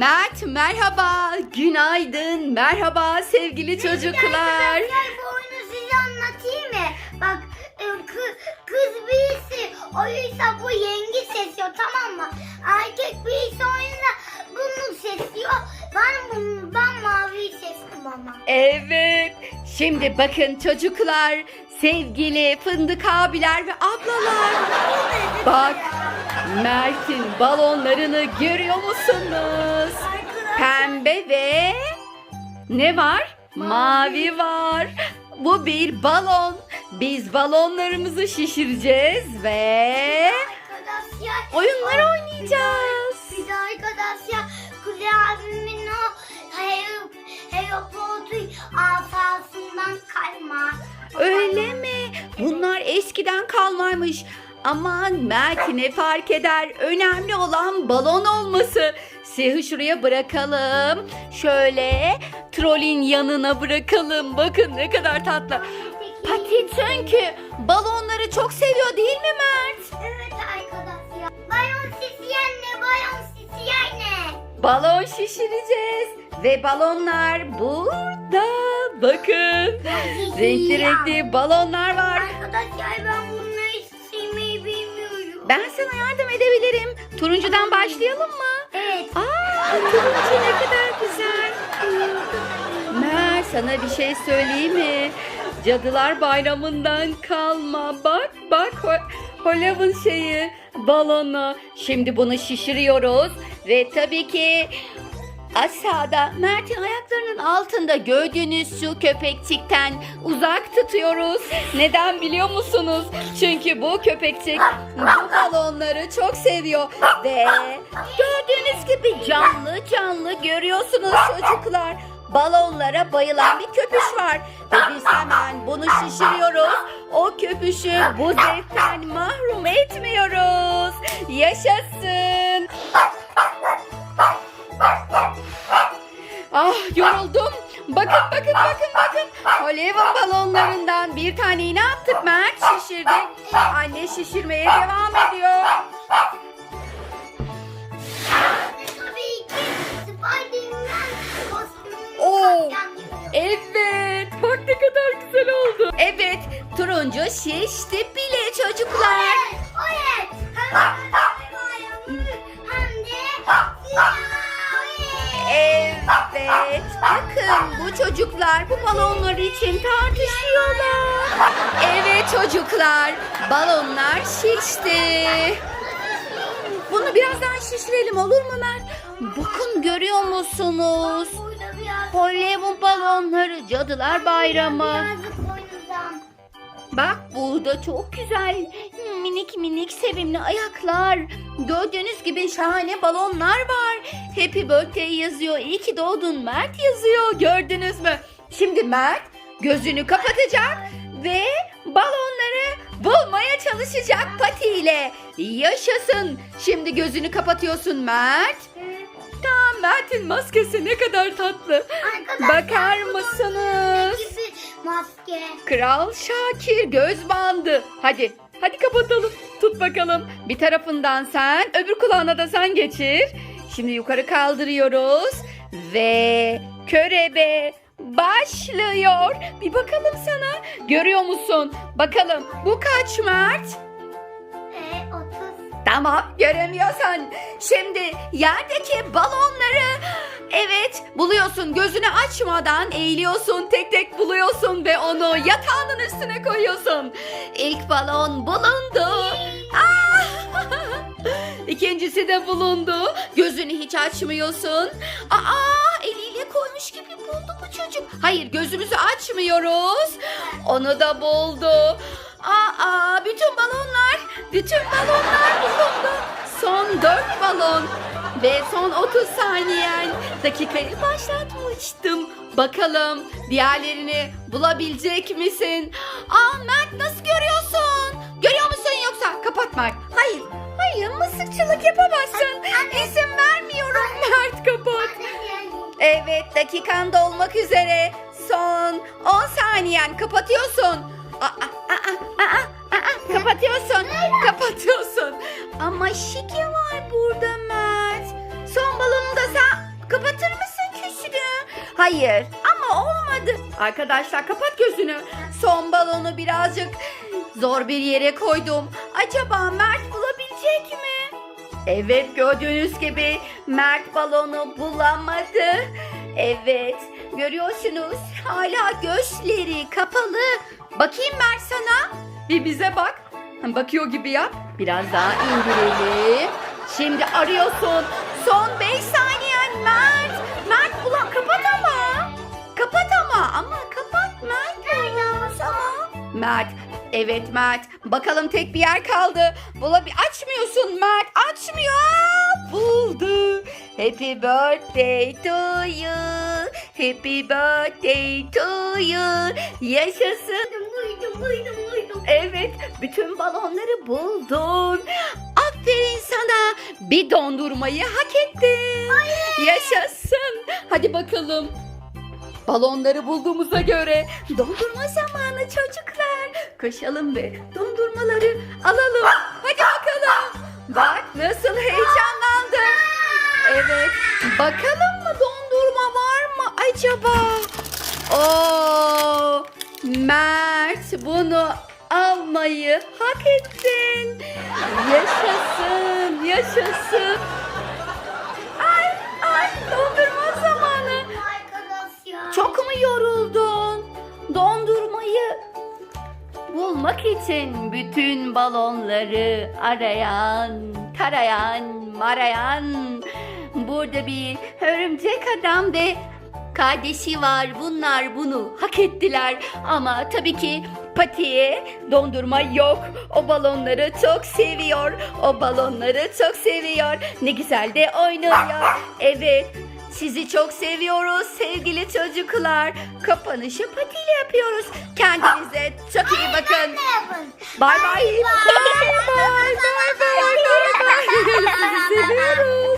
Mert merhaba, günaydın, merhaba sevgili çocuklar. Gel bu oyunu size anlatayım mı? Bak e, kız, kız birisi oyunsa bu yengi sesiyor tamam mı? Erkek birisi oyunda bunu sesiyor. Ben bunu ben mavi sesim ama. Evet, şimdi bakın çocuklar, sevgili fındık abiler ve ablalar. Bak, Mert'in balonlarını görüyor musunuz? Pembe ve ne var? Mavi var. Bu bir balon. Biz balonlarımızı şişireceğiz ve oyunlar oynayacağız. bir de arkadaşlar Kuzey abimin o Aeroport'u asasından kayma. Öyle mi? Bunlar eskiden kalmaymış. Aman Mert ne fark eder? Önemli olan balon olması. Siyahı şuraya bırakalım. Şöyle trolün yanına bırakalım. Bakın ne kadar tatlı. Pati çünkü balonları çok seviyor değil mi Mert? Evet arkadaşlar. Bayon sisi ne? Bayon sisi ne? Balon şişireceğiz. Ve balonlar burada. Bakın. Renkli renkli balonlar var. Arkadaşlar ben. Ben sana yardım edebilirim. Turuncudan başlayalım mı? Evet. Aa, turuncu ne kadar güzel. Mer sana bir şey söyleyeyim mi? Cadılar Bayramı'ndan kalma. Bak bak Ho- Halloween şeyi balonu. Şimdi bunu şişiriyoruz ve tabii ki aşağıda Mert'in ayaklarının altında gördüğünüz şu köpekçikten uzak tutuyoruz. Neden biliyor musunuz? Çünkü bu köpekçik bu balonları çok seviyor ve gördüğünüz gibi canlı canlı görüyorsunuz çocuklar. Balonlara bayılan bir köpüş var ve biz hemen bunu şişiriyoruz. O köpüşü bu zevkten mahrum etmiyoruz. Yaşasın. Bakın bakın bakın. Halloween balonlarından bir taneyi ne yaptık Mert? Şişirdik. Anne şişirmeye devam ediyor. Tabii takacağım. Evet. Bak ne kadar güzel oldu. Evet. Turuncu şişti bile çocuklar. Çocuklar bu balonlar için tartışıyorlar. Evet çocuklar. Balonlar şişti. Bunu biraz daha şişirelim olur mu Mert? Bakın görüyor musunuz? Halloween balonları Cadılar Bayramı. Bak burada çok güzel minik minik sevimli ayaklar. Gördüğünüz gibi şahane balonlar var. Happy birthday yazıyor. İyi ki doğdun Mert yazıyor. Gördünüz mü? Şimdi Mert gözünü kapatacak ve balonları bulmaya çalışacak patiyle. Yaşasın. Şimdi gözünü kapatıyorsun Mert. Tamam Mert'in maskesi ne kadar tatlı. Arkadaşlar, Bakar mısınız? maske. Kral Şakir göz bandı. Hadi, hadi kapatalım. Tut bakalım. Bir tarafından sen, öbür kulağına da sen geçir. Şimdi yukarı kaldırıyoruz ve körebe başlıyor. Bir bakalım sana. Görüyor musun? Bakalım bu kaç Mert? E, 30. Tamam göremiyorsan. Şimdi yerdeki balonları evet buluyorsun. Gözünü açmadan eğiliyorsun. Tek tek buluyorsun ve onu yatağının üstüne koyuyorsun. İlk balon bulundu. İkincisi de bulundu. Gözünü hiç açmıyorsun. Aa, eliyle koymuş gibi buldu bu çocuk. Hayır gözümüzü açmıyoruz. Onu da buldu. Aa, bütün balonlar, bütün balonlar bulundu. Son dört balon ve son 30 saniyen. Dakikayı başlatmıştım. Bakalım diğerlerini bulabilecek misin? Aa Mert nasıl görüyorsun? Görüyor musun yoksa? Kapat Mert. Hayır, hayır mısırçılık yapamazsın. İzin vermiyorum Mert kapat. Evet dakikan dolmak üzere. Son 10 saniyen kapatıyorsun. Aa, aa, aa, aa, aa, kapatıyorsun. Kapatıyorsun. Ama şike var burada Mert. Son balonu da sen kapatır mısın küsünü? Hayır ama olmadı. Arkadaşlar kapat gözünü. Son balonu birazcık zor bir yere koydum. Acaba Mert mi? Evet gördüğünüz gibi Mert balonu bulamadı. Evet görüyorsunuz hala gözleri kapalı. Bakayım Mert sana. Bir bize bak. Bakıyor gibi yap. Biraz daha indirelim. Şimdi arıyorsun. Son 5 saniyen Mert. Mert bulan kapat ama. Kapat ama. Ama kapat Mert. Olmaz ama. Mert. Evet Mert. Bakalım tek bir yer kaldı. Bulabi açmıyorsun Mert. Açmıyor. Buldu. Happy birthday to you. Happy birthday to you. Yaşasın. Buydum buydum buydum. Evet, bütün balonları buldun. Aferin sana. Bir dondurmayı hak ettin. Yaşasın. Hadi bakalım. Balonları bulduğumuza göre dondurma zamanı çocuklar. Koşalım ve dondurmaları alalım. Hadi bakalım. Bak nasıl heyecanlandım. Evet. Bakalım mı dondurma var mı acaba? Oo, Mert bunu almayı hak ettin. Yaşasın, yaşasın. Ay, ay dondurma zamanı. Çok mu yoruldun? Bulmak için bütün balonları arayan, tarayan, marayan burada bir örümcek adam ve kardeşi var. Bunlar bunu hak ettiler ama tabii ki Pati'ye dondurma yok. O balonları çok seviyor. O balonları çok seviyor. Ne güzel de oynuyor. Evet. Sizi çok seviyoruz sevgili çocuklar. Kapanışı Pati ile yapıyoruz. Kendinize çok iyi bakın. Bay bay. Bay bay. Bay bay. Sizi seviyoruz.